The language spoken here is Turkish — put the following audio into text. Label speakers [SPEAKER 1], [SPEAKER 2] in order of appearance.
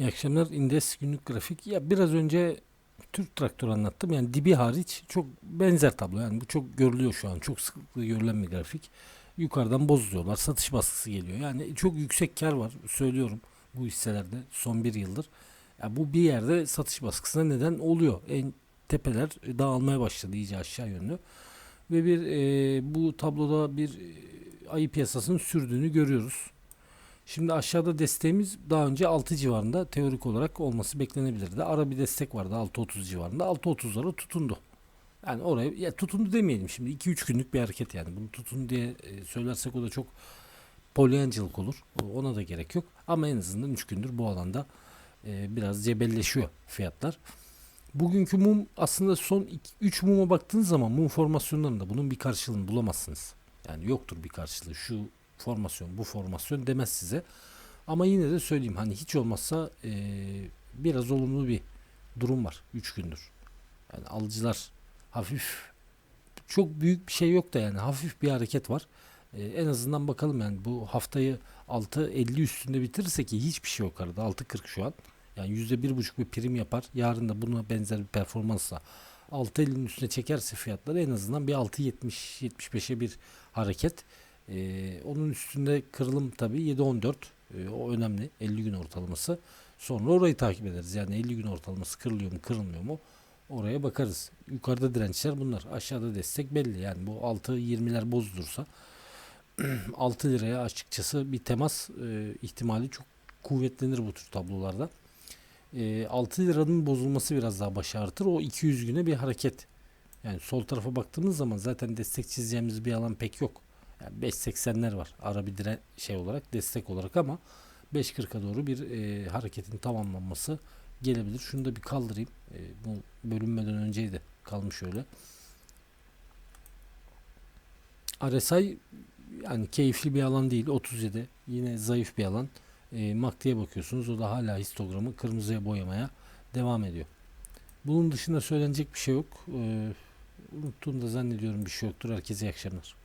[SPEAKER 1] İyi akşamlar. İndes günlük grafik. Ya biraz önce Türk traktör anlattım. Yani dibi hariç çok benzer tablo. Yani bu çok görülüyor şu an. Çok sıklıkla görülen bir grafik. Yukarıdan bozuluyorlar. Satış baskısı geliyor. Yani çok yüksek kar var. Söylüyorum bu hisselerde son bir yıldır. Ya bu bir yerde satış baskısına neden oluyor. En tepeler dağılmaya başladı iyice aşağı yönlü. Ve bir e, bu tabloda bir e, ayı piyasasının sürdüğünü görüyoruz. Şimdi aşağıda desteğimiz daha önce 6 civarında teorik olarak olması beklenebilirdi. Ara bir destek vardı 6.30 civarında. 6.30'lara tutundu. Yani oraya ya tutundu demeyelim şimdi 2-3 günlük bir hareket yani. Bunu tutun diye e, söylersek o da çok polyancılık olur. Ona da gerek yok. Ama en azından 3 gündür bu alanda e, biraz cebelleşiyor fiyatlar. Bugünkü mum aslında son 3 muma baktığınız zaman mum formasyonlarında bunun bir karşılığını bulamazsınız. Yani yoktur bir karşılığı. Şu formasyon, bu formasyon demez size. Ama yine de söyleyeyim hani hiç olmazsa eee, biraz olumlu bir durum var 3 gündür. Yani alıcılar hafif çok büyük bir şey yok da yani hafif bir hareket var. Eee, en azından bakalım yani bu haftayı 6.50 üstünde bitirirse ki hiçbir şey yok arada 6.40 şu an. Yani %1.5 bir prim yapar. Yarın da buna benzer bir performansla 6.50'nin üstüne çekerse fiyatları en azından bir 6.70-75'e bir hareket. Ee, onun üstünde kırılım tabii 7.14 Ee, o önemli 50 gün ortalaması. Sonra orayı takip ederiz. Yani 50 gün ortalaması kırılıyor mu kırılmıyor mu oraya bakarız. Yukarıda dirençler bunlar. Aşağıda destek belli. Yani bu 6.20'ler bozulursa 6 liraya açıkçası bir temas e, ihtimali çok kuvvetlenir bu tür tablolarda. E, 6 liranın bozulması biraz daha başı artır. O 200 güne bir hareket. Yani sol tarafa baktığımız zaman zaten destek çizeceğimiz bir alan pek yok. Yani 5.80'ler var. Ara bir dire şey olarak destek olarak ama 5.40'a doğru bir e, hareketin tamamlanması gelebilir. Şunu da bir kaldırayım. E, bu bölünmeden önceydi. Kalmış öyle. RSI yani keyifli bir alan değil. 37. Yine zayıf bir alan. E, MACD'ye bakıyorsunuz. O da hala histogramı kırmızıya boyamaya devam ediyor. Bunun dışında söylenecek bir şey yok. E, unuttuğumda zannediyorum bir şey yoktur. Herkese iyi akşamlar.